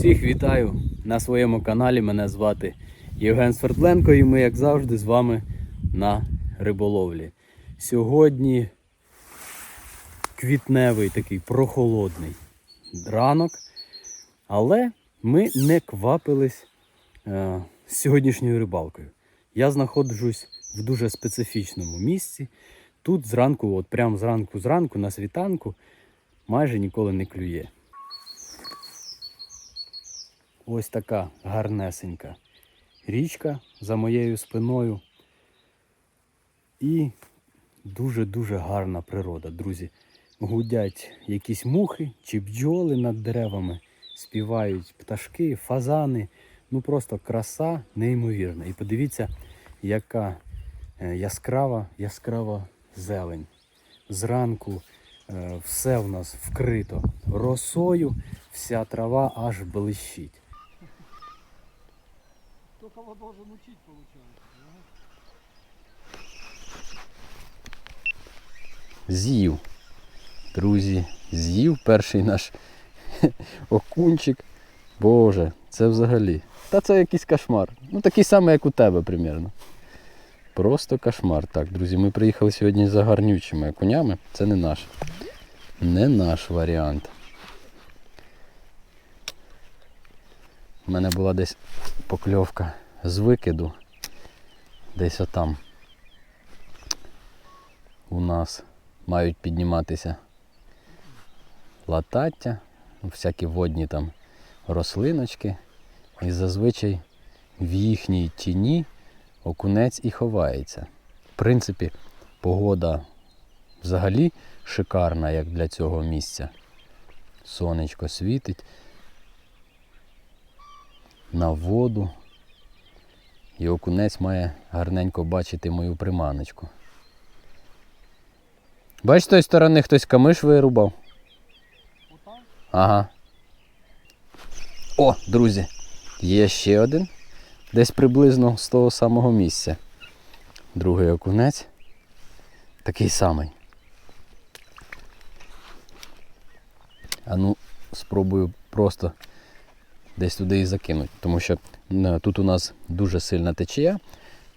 Всіх вітаю на своєму каналі. Мене звати Євген Свердленко і ми, як завжди, з вами на риболовлі. Сьогодні квітневий такий прохолодний ранок, але ми не квапились е, з сьогоднішньою рибалкою. Я знаходжусь в дуже специфічному місці. Тут зранку, от прямо зранку, зранку, на світанку, майже ніколи не клює. Ось така гарнесенька річка за моєю спиною. І дуже-дуже гарна природа, друзі. Гудять якісь мухи чи бджоли над деревами, співають пташки, фазани. Ну просто краса неймовірна. І подивіться, яка е, яскрава, яскрава зелень. Зранку е, все в нас вкрито росою, вся трава аж блищить. Кого должен учить, получается. З'їв. Друзі, з'їв перший наш окунчик. Боже, це взагалі. Та це якийсь кошмар. Ну такий самий, як у тебе, примірно. Просто кошмар. Так, друзі, ми приїхали сьогодні за гарнючими окунями. Це не наш. Не наш варіант. У мене була десь покльовка з викиду. Десь отам. У нас мають підніматися латаття, всякі водні там рослиночки. І зазвичай в їхній тіні окунець і ховається. В принципі, погода взагалі шикарна, як для цього місця. Сонечко світить на воду. І окунець має гарненько бачити мою приманочку. Бач, з тої сторони хтось камиш вирубав. Ага. О, друзі, є ще один. Десь приблизно з того самого місця. Другий окунець. Такий самий. А ну, спробую просто десь туди і закинути. Тому що е, тут у нас дуже сильна течія.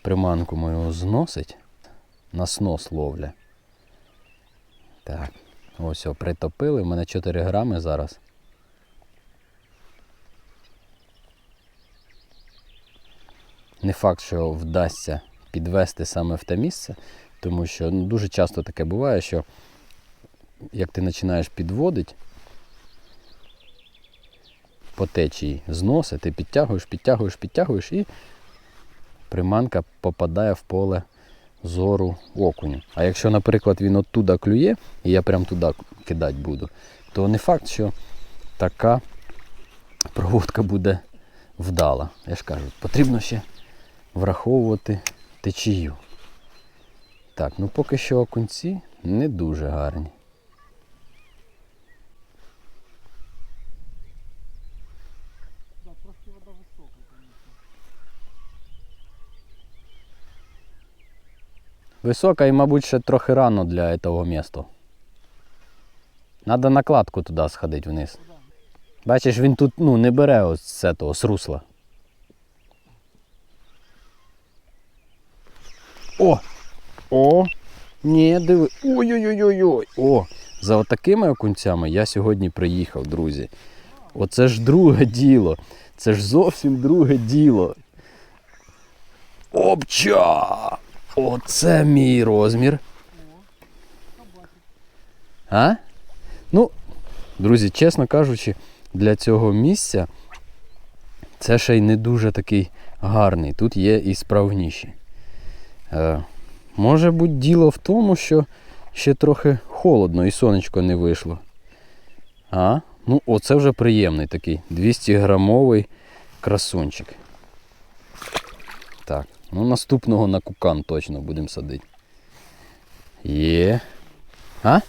Приманку мою зносить. На снос ловля. Так, ось о, притопили. У мене 4 грами зараз. Не факт, що вдасться підвести саме в те місце, тому що ну, дуже часто таке буває, що як ти починаєш підводити по течії зноси, ти підтягуєш, підтягуєш, підтягуєш і приманка попадає в поле зору окуню. А якщо, наприклад, він оттуда клює, і я прям туди кидати буду, то не факт, що така проводка буде вдала. Я ж кажу, потрібно ще враховувати течію. Так, ну поки що окунці не дуже гарні. Да, трошки вода высокая, конечно. Висока і, мабуть, ще трохи рано для цього міста. Надо накладку туди сходити вниз. Бачиш, він тут ну, не бере ось з того, з русла. О! О! Ні, диви. Ой-ой-ой-ой! О! За отакими окунцями я сьогодні приїхав, друзі. Оце ж друге діло. Це ж зовсім друге діло. Опча! Оце мій розмір. А? Ну, друзі, чесно кажучи, для цього місця це ще й не дуже такий гарний. Тут є і справніші. Е, може бути діло в тому, що ще трохи холодно і сонечко не вийшло. А? Ну, оце вже приємний такий 200 грамовий красунчик. Ну наступного на кукан точно будемо садити. Є. А?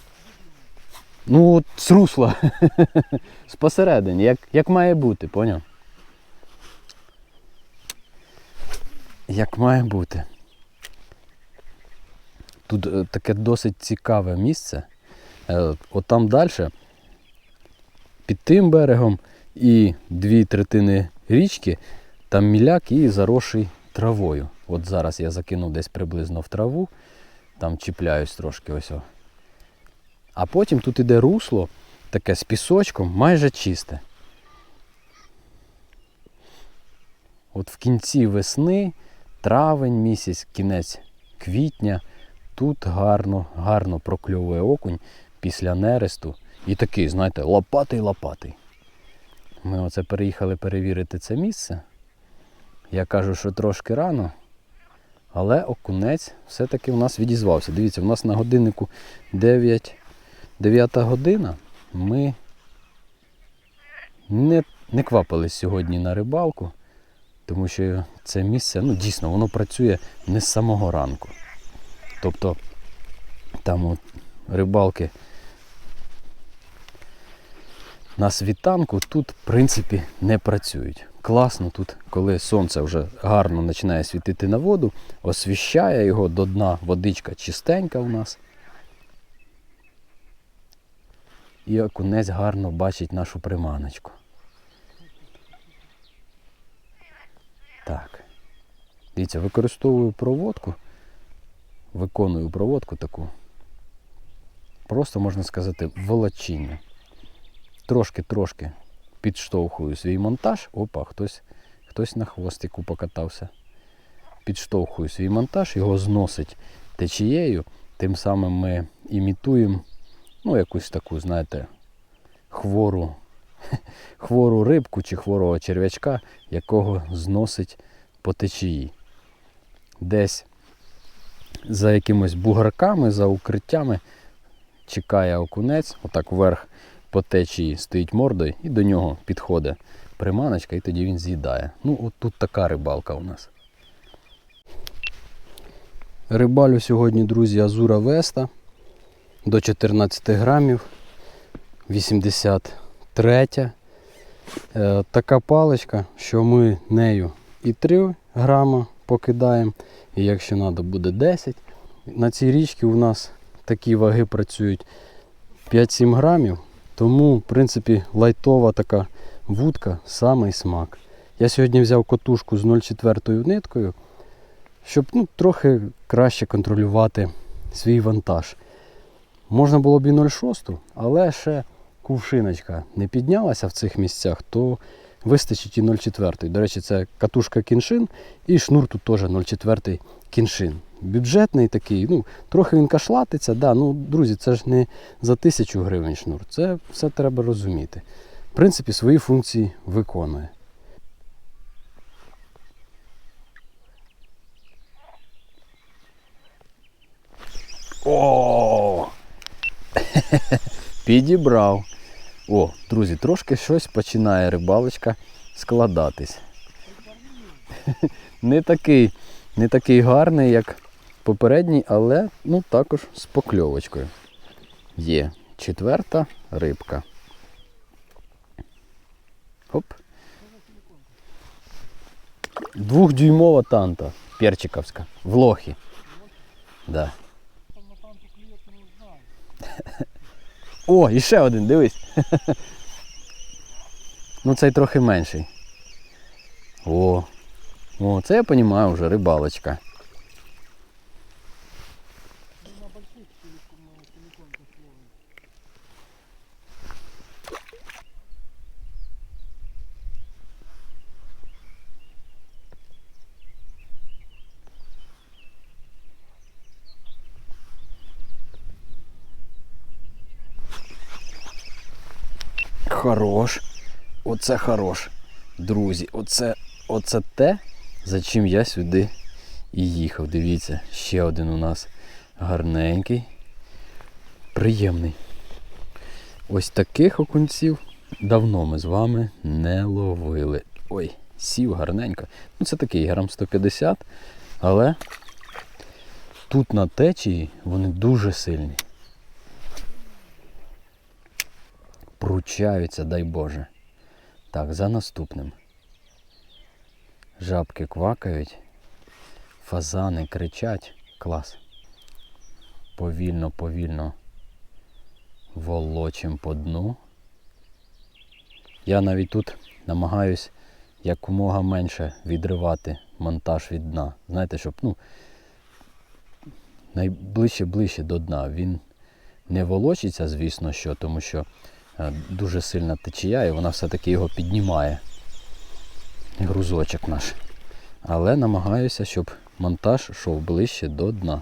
Ну, от з русла. Спосередині, як, як має бути, поняв? Як має бути. Тут е, таке досить цікаве місце. Е, от там далі, під тим берегом і дві третини річки там міляк і заросший травою. От зараз я закинув десь приблизно в траву, там чіпляюсь трошки ось. о. А потім тут іде русло, таке з пісочком, майже чисте. От в кінці весни, травень місяць, кінець квітня, тут гарно, гарно прокльовує окунь після нересту. І такий, знаєте, лопатий-лопатий. Ми оце переїхали перевірити це місце. Я кажу, що трошки рано, але окунець все-таки у нас відізвався. Дивіться, у нас на годиннику 9, 9 година. Ми не, не квапились сьогодні на рибалку, тому що це місце, ну дійсно, воно працює не з самого ранку. Тобто там от рибалки на світанку тут, в принципі, не працюють. Класно тут, коли сонце вже гарно починає світити на воду, освіщає його до дна, водичка чистенька у нас. І окунець гарно бачить нашу приманочку. Так. Дивіться, використовую проводку, виконую проводку таку. Просто можна сказати, волочіння трошки-трошки підштовхую свій монтаж. Опа, хтось, хтось на хвостику покатався. Підштовхую свій монтаж, його зносить течією. Тим самим ми імітуємо ну, якусь таку, знаєте, хвору, хвору рибку чи хворого черв'ячка, якого зносить по течії. Десь за якимось бугорками, за укриттями чекає окунець, отак вверх по течії стоїть мордою і до нього підходить приманочка, і тоді він з'їдає. Ну, от тут така рибалка у нас. Рибалю сьогодні, друзі, Азура Веста до 14 грамів. 83. Е, така паличка, що ми нею і 3 грама покидаємо, і якщо треба буде 10. На цій річці у нас такі ваги працюють 5-7 грамів. Тому, в принципі, лайтова така вудка, самий смак. Я сьогодні взяв котушку з 0,4 ниткою, щоб ну, трохи краще контролювати свій вантаж. Можна було б і 0,6, але ще кувшиночка не піднялася в цих місцях, то вистачить і 0,4. До речі, це катушка кіншин і шнур тут теж 0,4 кіншин. Бюджетний такий, ну, трохи він кашлатиться, да, ну, друзі, це ж не за тисячу гривень шнур. Це все треба розуміти. В принципі, свої функції виконує. О! Підібрав. О, друзі, трошки щось починає рибалочка складатись. Не такий, не такий гарний, як попередній, але ну, також з покльовочкою. Є четверта рибка. Хоп. Двухдюймова танта перчиковська. В лохі. Да. О, і ще один, дивись. Ну цей трохи менший. О, о, це я розумію вже рибалочка. Ну, на больших силикон, на силикон пословий. Хорош. Оце хорош. Друзі, оце, оце те, за чим я сюди і їхав. Дивіться, ще один у нас гарненький, приємний. Ось таких окунців давно ми з вами не ловили. Ой, сів гарненько. Ну це такий грам 150, але тут на течії вони дуже сильні. Пручаються, дай Боже. Так, за наступним. Жабки квакають, фазани кричать. Клас. Повільно, повільно волочим по дну. Я навіть тут намагаюсь якомога менше відривати монтаж від дна. Знаєте, щоб ну, найближче ближче до дна. Він не волочиться, звісно, що, тому що дуже сильна течія і вона все-таки його піднімає. Грузочок наш. Але намагаюся, щоб монтаж йшов ближче до дна.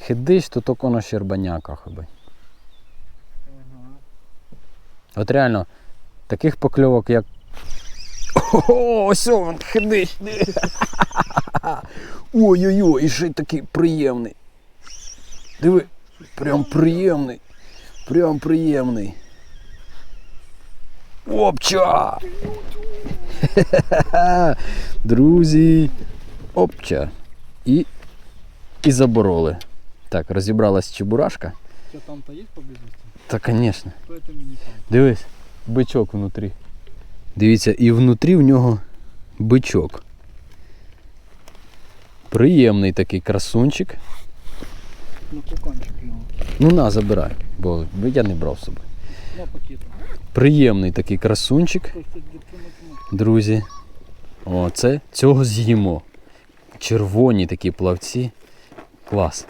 Хидиш, то тільки на щербаняках. аби. Ага. От реально, таких покльовок, як. О, ось він. Ой-ой-ой, і ще такий приємний. Диви, прям приємний. Прям приємний. Опча! Друзі. Опча. І, і забороли. Так, розібралась чебурашка. Что там-то есть поблизости? Та, звісно. Дивись, бичок внутрі. Дивіться, і внутрі в нього бичок. Приємний такий красунчик. На куканчик его. Ну на, забирай, бо я не брав з собою. Два пакета. Приємний такий красунчик, друзі. О, це цього з'їмо. Червоні такі плавці. Клас.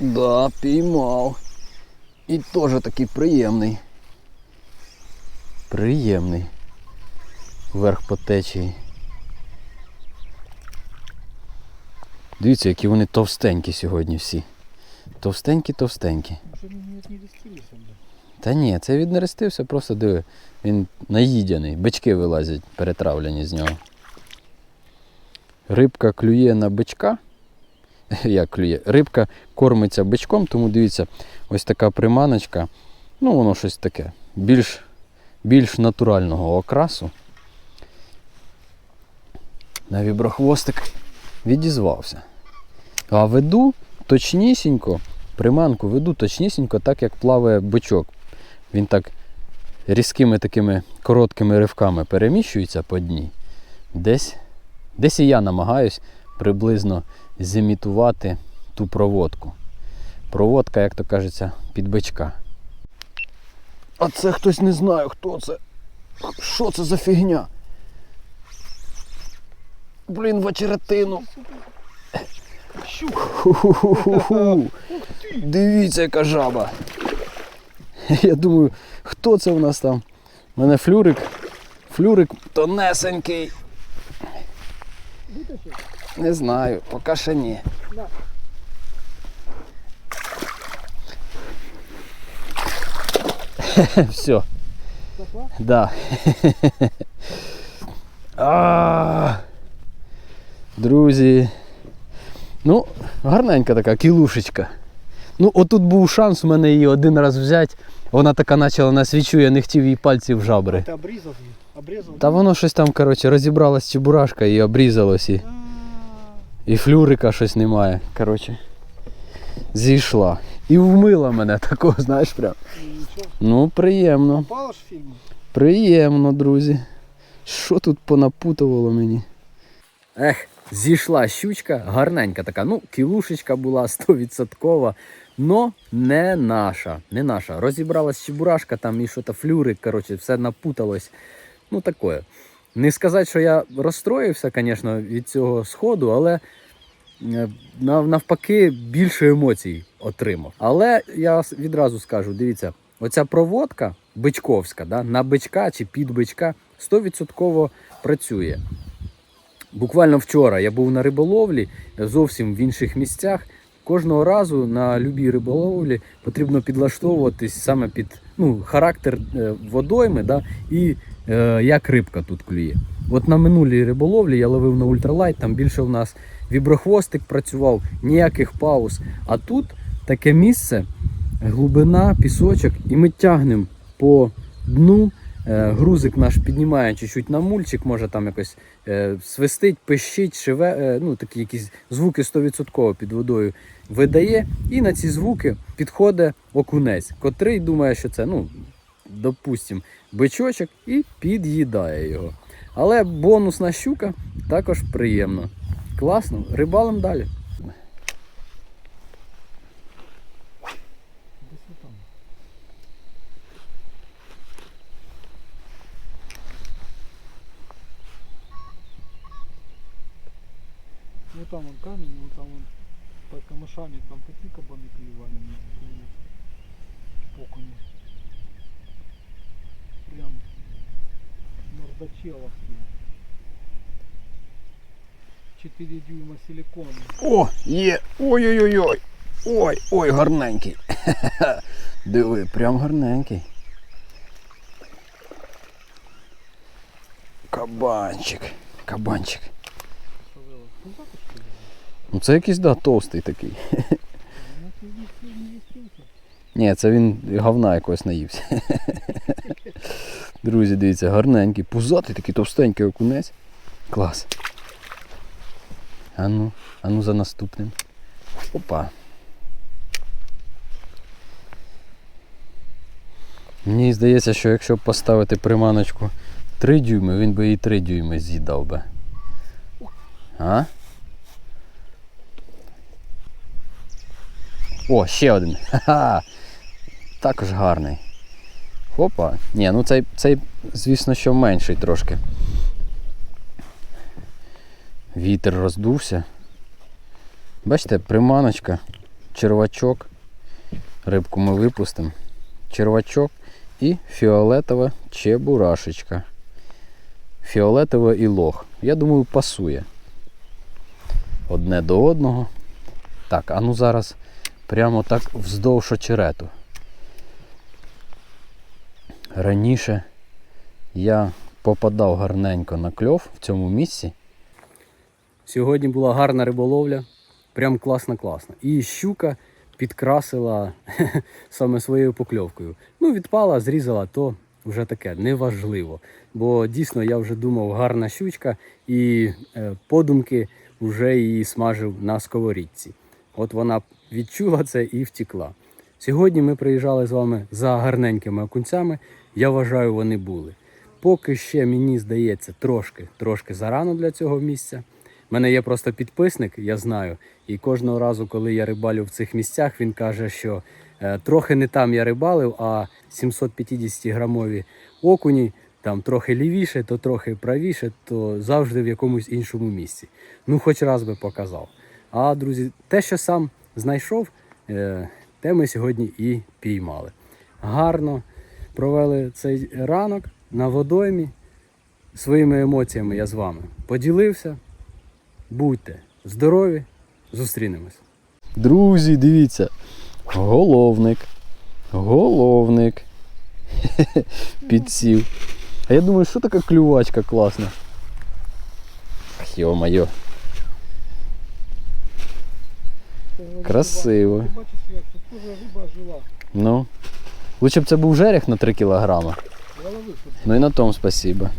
Да, піймав. І теж такий приємний. Приємний. Вверх по течії. Дивіться, які вони товстенькі сьогодні всі. Товстенькі, товстенькі. Та ні, це він нерестився, просто диви. Він наїдяний, бички вилазять перетравлені з нього. Рибка клює на бичка. Як клює? Рибка кормиться бичком, тому дивіться, ось така приманочка. Ну, воно щось таке. Більш, більш натурального окрасу. На віброхвостик відізвався. А веду точнісінько, приманку веду точнісінько, так як плаває бичок. Він так різкими такими короткими ривками переміщується по дні. Десь, десь і я намагаюсь приблизно зімітувати ту проводку. Проводка, як то кажеться, під бичка. А це хтось не знає, хто це. Що це за фігня? Блін, в очеретину. Дивіться, яка жаба. Я думаю, хто це в нас там? У мене флюрик. Флюрик тонесенький. Не знаю, поки ще ні. Все, да. А, Друзі. Ну, гарненька така кілушечка. Ну, отут був шанс у мене її один раз взяти. Вона така почала на свічу, я не хотів їй пальців в жабри. Ты обрезал ее? Обрезал? Та воно щось там, коротше, розібралась чебурашка і обрізалось, і, А, і флюрика щось немає. Коротше. Зійшла. І вмила мене такого, знаєш, прям. Ну, приємно. Приємно, друзі. Що тут понапутувало мені? Ех, зійшла щучка, гарненька така. Ну, кілушечка була 100%, но не наша. Не наша. Розібралась чебурашка, там і що-то флюрик, коротше, все напуталось. Ну, таке. Не сказати, що я розстроївся, звісно, від цього сходу, але е, навпаки більше емоцій отримав. Але я відразу скажу: дивіться, оця проводка бичковська, да, на бичка чи під бичка 100% працює. Буквально вчора я був на риболовлі зовсім в інших місцях. Кожного разу на любій риболовлі потрібно підлаштовуватись саме під ну, характер е, водойми да, і як рибка тут клює. От на минулій риболовлі я ловив на ультралайт, там більше в нас віброхвостик працював, ніяких пауз. А тут таке місце, глибина, пісочок, і ми тягнемо по дну. Е, Грузик наш піднімає чуть-чуть на мульчик, може там якось е, свистить, пищить, шиве, е, ну такі якісь звуки 100% під водою видає. І на ці звуки підходить окунець, котрий думає, що це, ну, допустим, бичочок і під'їдає його. Але бонусна щука також приємно. Класно, рибалим далі. Ну там он камень, ну там он по камышами, там такие кабаны клевали мордочеловские. 4 дюйма силикона. О, є! Ой-ой-ой! Ой, ой, гарненький. Диви, прям гарненький. Кабанчик. Кабанчик. Ну це якийсь да, товстий такий. Ні, це він говна якогось наївся. Друзі, дивіться, гарненький, пузатий такий товстенький окунець. Клас. Ану, ану за наступним. Опа. Мені здається, що якщо поставити приманочку 3 дюйми, він би і 3 дюйми з'їдав би. А? О, ще один. Ха-ха. Також гарний. Опа. Ні, ну цей, цей, звісно, що менший трошки. Вітер роздувся. Бачите, приманочка, червачок. Рибку ми випустимо. Червачок і фіолетова чебурашечка. Фіолетова і лох. Я думаю, пасує. Одне до одного. Так, а ну зараз прямо так вздовж очерету. Раніше я попадав гарненько на кльов в цьому місці. Сьогодні була гарна риболовля, прям класна-класна. І щука підкрасила саме своєю покльовкою. Ну, відпала, зрізала, то вже таке неважливо. Бо дійсно я вже думав, гарна щучка, і е, подумки вже її смажив на сковорідці. От вона відчула це і втекла. Сьогодні ми приїжджали з вами за гарненькими окунцями. Я вважаю, вони були. Поки ще мені здається трошки, трошки зарано для цього місця. У мене є просто підписник, я знаю. І кожного разу, коли я рибалю в цих місцях, він каже, що е, трохи не там я рибалив, а 750 грамові окуні, там трохи лівіше, то трохи правіше, то завжди в якомусь іншому місці. Ну, хоч раз би показав. А друзі, те, що сам знайшов, е, те ми сьогодні і піймали. Гарно провели цей ранок на водоймі. Своїми емоціями я з вами поділився. Будьте здорові, зустрінемось. Друзі, дивіться. Головник. Головник. Підсів. А я думаю, що така клювачка класна. Йо-моє. Красиво. Теж риба жила. Ну. Лучше б це був жерех на 3 кілограма. Я ловив тут. Ну і на тому спасибо.